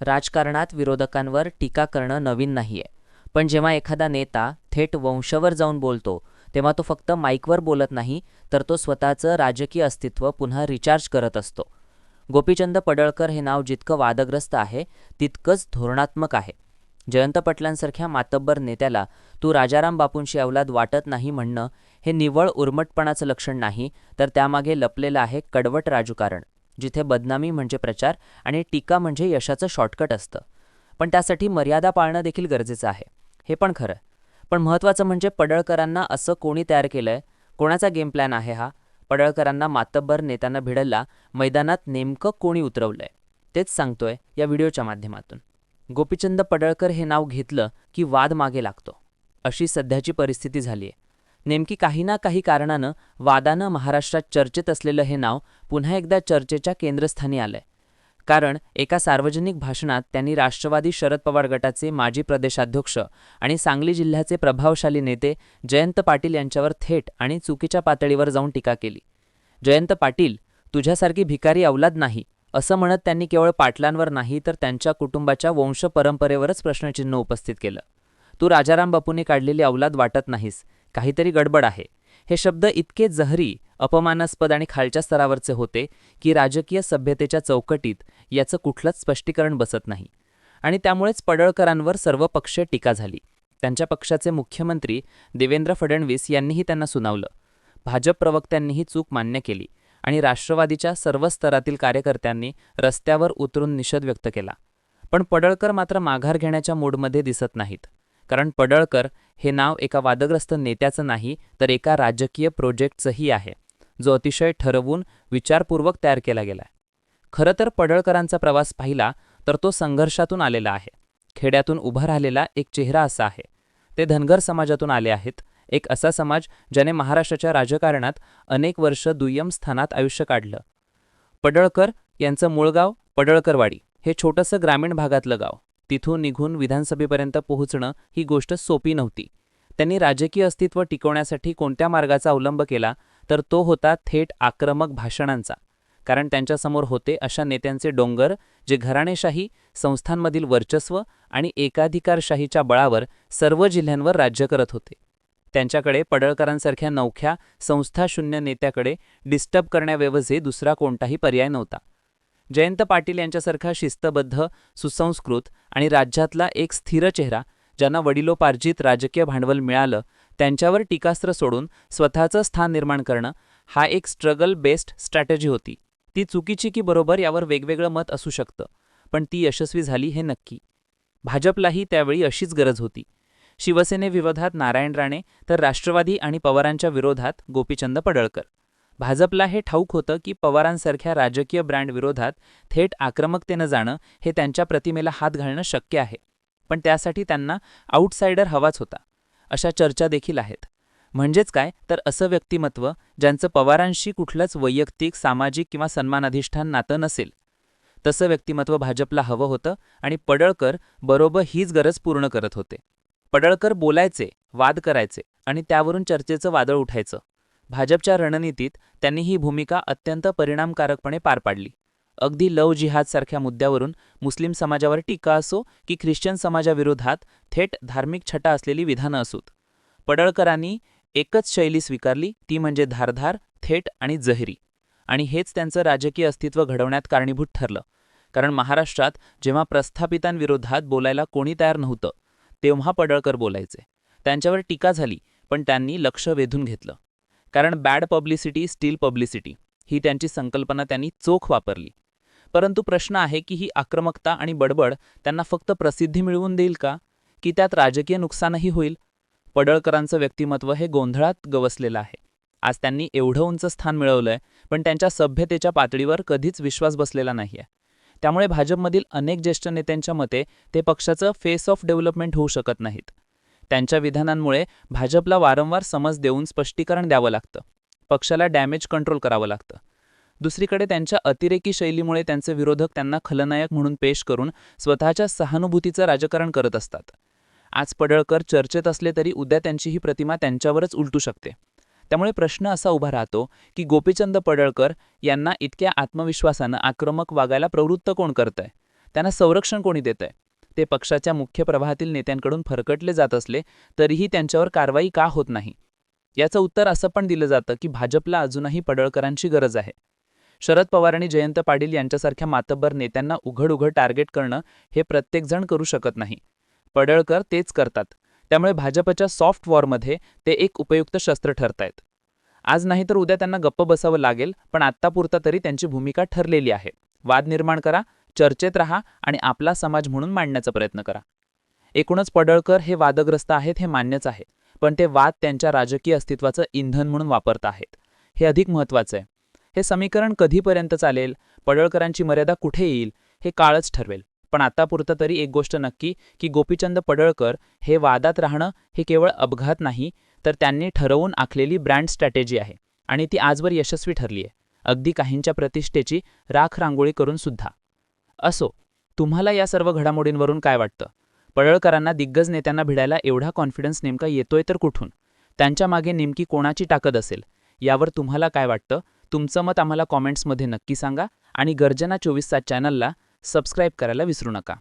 राजकारणात विरोधकांवर टीका करणं नवीन नाहीये. पण जेव्हा एखादा नेता थेट वंशवर जाऊन बोलतो तेव्हा तो फक्त माईकवर बोलत नाही तर तो स्वतःचं राजकीय अस्तित्व पुन्हा रिचार्ज करत असतो. गोपीचंद पडळकर हे नाव जितकं वादग्रस्त आहे तितकंच धोरणात्मक आहे. जयंत पाटलांसारख्या मातब्बर नेत्याला तू राजाराम बापूंशी अवलाद वाटत नाही म्हणणं हे निव्वळ उर्मटपणाचं लक्षण नाही तर त्यामागे लपलेलं आहे कडवट राजकारण. जिथे बदनामी म्हणजे प्रचार आणि टीका म्हणजे यशाचं शॉर्टकट असतं. पण त्यासाठी मर्यादा पाळणं देखील गरजेचं आहे. हे पण खरं पण महत्त्वाचं म्हणजे पडळकरांना असं कोणी तयार केलंय? कोणाचा गेम प्लॅन आहे हा? पडळकरांना मातब्बर नेत्यांना भिडलला मैदानात नेमकं कोणी उतरवलंय? तेच सांगतोय या व्हिडिओच्या माध्यमातून. गोपीचंद पडळकर हे नाव घेतलं की वाद मागे लागतो. अशी सध्याची परिस्थिती झाली आहे नेमकी काही ना काही कारणानं वादानं महाराष्ट्रात चर्चेत असलेलं हे नाव पुन्हा एकदा चर्चेच्या केंद्रस्थानी आलंय. कारण एका सार्वजनिक भाषणात त्यांनी राष्ट्रवादी शरद पवार गटाचे माजी प्रदेशाध्यक्ष आणि सांगली जिल्ह्याचे प्रभावशाली नेते जयंत पाटील यांच्यावर थेट आणि चुकीच्या पातळीवर जाऊन टीका केली. जयंत पाटील तुझ्यासारखी भिकारी अवलाद नाही. असं म्हणत त्यांनी केवळ पाटलांवर नाही तर त्यांच्या कुटुंबाच्या वंश परंपरेवरच प्रश्नचिन्ह उपस्थित केलं. तू राजाराम बापूंनी काढलेली अवलाद वाटत नाहीस. काहीतरी गडबड आहे. हे शब्द इतके जहरी अपमानास्पद आणि खालच्या स्तरावरचे होते की राजकीय सभ्यतेच्या चौकटीत याचं कुठलंच स्पष्टीकरण बसत नाही. आणि त्यामुळेच पडळकरांवर सर्व पक्ष टीका झाली. त्यांच्या पक्षाचे मुख्यमंत्री देवेंद्र फडणवीस यांनीही त्यांना सुनावलं. भाजप प्रवक्त्यांनीही चूक मान्य केली आणि राष्ट्रवादीच्या सर्व स्तरातील कार्यकर्त्यांनी रस्त्यावर उतरून निषेध व्यक्त केला. पण पडळकर मात्र माघार घेण्याच्या मूडमध्ये दिसत नाहीत. कारण पडळकर हे नाव एका वादग्रस्त नेत्याचं नाही तर एका राजकीय प्रोजेक्टचंही आहे जो अतिशय ठरवून विचारपूर्वक तयार केला गेला खरं तर पडळकरांचा प्रवास पाहिला तर तो संघर्षातून आलेला आहे. खेड्यातून उभा राहिलेला एक चेहरा असा आहे. ते धनगर समाजातून आले आहेत एक असा समाज ज्याने महाराष्ट्राच्या राजकारणात अनेक वर्ष दुय्यम स्थानात आयुष्य काढलं. पडळकर यांचं मूळ गाव पडळकरवाडी हे छोटंसं ग्रामीण भागातलं गाव. तिथून निघून विधानसभेपर्यंत पोहोचणं ही गोष्ट सोपी नव्हती. त्यांनी राजकीय अस्तित्व टिकवण्यासाठी कोणत्या मार्गाचा अवलंब केला तर तो होता थेट आक्रमक भाषणांचा. कारण त्यांच्यासमोर होते अशा नेत्यांचे डोंगर जे घराणेशाही संस्थांमधील वर्चस्व आणि एकाधिकारशाहीच्या बळावर सर्व जिल्ह्यांवर राज्य करत होते. त्यांच्याकडे पडळकरांसारख्या नवख्या संस्थाशून्य नेत्याकडे डिस्टर्ब करण्याऐवजी दुसरा कोणताही पर्याय नव्हता. जयंत पाटील यांच्यासारखा शिस्तबद्ध सुसंस्कृत आणि राज्यातला एक स्थिर चेहरा ज्यांना वडिलोपार्जित राजकीय भांडवल मिळालं त्यांच्यावर टीकास्त्र सोडून स्वतःचं स्थान निर्माण करणं हा एक स्ट्रगल बेस्ड स्ट्रॅटेजी होती. ती चुकीची की बरोबर यावर वेगवेगळं मत असू शकतं पण ती यशस्वी झाली हे नक्की. भाजपलाही त्यावेळी अशीच गरज होती. शिवसेनेविरोधात नारायण राणे तर राष्ट्रवादी आणि पवारांच्या विरोधात गोपीचंद पडळकर. भाजपला हे ठाऊक होतं की पवारांसारख्या राजकीय ब्रँडविरोधात थेट आक्रमकतेनं जाणं हे त्यांच्या प्रतिमेला हात घालणं शक्य आहे. पण त्यासाठी त्यांना आउटसाइडर हवाच होता. अशा चर्चा देखील आहेत. म्हणजेच काय? तर असं व्यक्तिमत्व ज्यांचं पवारांशी कुठलंच वैयक्तिक सामाजिक किंवा सन्मानाधिष्ठान नातं नसेल. तसं व्यक्तिमत्व भाजपला हवं होतं आणि पडळकर बरोबर हीच गरज पूर्ण करत होते. पडळकर बोलायचे वाद करायचे आणि त्यावरून चर्चेचं वादळ उठायचं. भाजपच्या रणनीतीत त्यांनी ही भूमिका अत्यंत परिणामकारकपणे पार पाडली. अगदी लव जिहादसारख्या मुद्द्यावरून मुस्लिम समाजावर टीका असो की ख्रिश्चन समाजाविरोधात थेट धार्मिक छटा असलेली विधानं असोत. पडळकरांनी एकच शैली स्वीकारली ती म्हणजे धारधार थेट आणि जहिरी. आणि हेच त्यांचं राजकीय अस्तित्व घडवण्यात कारणीभूत ठरलं. कारण महाराष्ट्रात जेव्हा प्रस्थापितांविरोधात बोलायला कोणी तयार नव्हतं तेव्हा पडळकर बोलायचे. त्यांच्यावर टीका झाली पण त्यांनी लक्ष वेधून घेतलं. कारण बॅड पब्लिसिटी स्टील पब्लिसिटी ही त्यांची संकल्पना त्यांनी चोख वापरली. परंतु प्रश्न आहे की ही आक्रमकता आणि बडबड त्यांना फक्त प्रसिद्धी मिळवून देईल का? की त्यात राजकीय नुकसानही होईल? पडळकरांचं व्यक्तिमत्व हे गोंधळात गवसलेलं आहे. आज त्यांनी एवढं उंच स्थान मिळवलंय पण त्यांच्या सभ्यतेच्या पातळीवर कधीच विश्वास बसलेला नाहीये. त्यामुळे भाजपमधील अनेक ज्येष्ठ नेत्यांच्या मते ते पक्षाचं फेस ऑफ डेव्हलपमेंट होऊ शकत नाहीत. त्यांच्या विधानांमुळे भाजपला वारंवार समज देऊन स्पष्टीकरण द्यावं लागतं. पक्षाला डॅमेज कंट्रोल करावं लागतं. दुसरीकडे त्यांच्या अतिरेकी शैलीमुळे त्यांचे विरोधक त्यांना खलनायक म्हणून पेश करून स्वतःच्या सहानुभूतीचं राजकारण करत असतात. आज पडळकर चर्चेत असले तरी उद्या त्यांची ही प्रतिमा त्यांच्यावरच उलटू शकते. त्यामुळे प्रश्न असा उभा राहतो की गोपीचंद पडळकर यांना इतक्या आत्मविश्वासानं आक्रमक वागायला प्रवृत्त कोण करतंय? त्यांना संरक्षण कोणी देत आहे ते पक्षाच्या मुख्य प्रवाहातील नेत्यांकडून फरकटले जात असले तरीही त्यांच्यावर कारवाई का होत नाही? याचं उत्तर असं पण दिलं जातं की भाजपला अजूनही पडळकरांची गरज आहे. शरद पवार आणि जयंत पाटील यांच्यासारख्या मातब्बर नेत्यांना उघड उघड टार्गेट करणं हे प्रत्येकजण करू शकत नाही. पडळकर तेच करतात. त्यामुळे भाजपच्या सॉफ्ट वॉरमध्ये ते एक उपयुक्त शस्त्र ठरतायत. आज नाही तर उद्या त्यांना गप्प बसावं लागेल पण आत्तापुरता तरी त्यांची भूमिका ठरलेली आहे. वाद निर्माण करा चर्चेत राहा आणि आपला समाज म्हणून मांडण्याचा प्रयत्न करा. एकूणच पडळकर हे वादग्रस्त आहेत हे मान्यच आहे पण ते वाद त्यांच्या राजकीय अस्तित्वाचं इंधन म्हणून वापरत आहेत. हे अधिक महत्त्वाचं आहे. हे समीकरण कधीपर्यंत चालेल? पडळकरांची मर्यादा कुठे येईल? हे काळच ठरवेल. पण आतापुरतं तरी एक गोष्ट नक्की की गोपीचंद पडळकर हे वादात राहणं हे केवळ अपघात नाही तर त्यांनी ठरवून आखलेली ब्रँड स्ट्रॅटेजी आहे आणि ती आजवर यशस्वी ठरली आहे अगदी काहींच्या प्रतिष्ठेची राख रांगोळी करून सुद्धा. असो. तुम्हाला या सर्व घडामोडींवरून काय वाटतं? पडळकरांना दिग्गज नेत्यांना भिडायला एवढा कॉन्फिडन्स नेमका येतोय तर कुठून? त्यांच्या मागे नेमकी कोणाची ताकद असेल? यावर तुम्हाला काय वाटतं? तुमचं मत आम्हाला कॉमेंट्समध्ये नक्की सांगा आणि गर्जना चोवीस सात चॅनलला सबस्क्राईब करायला विसरू नका.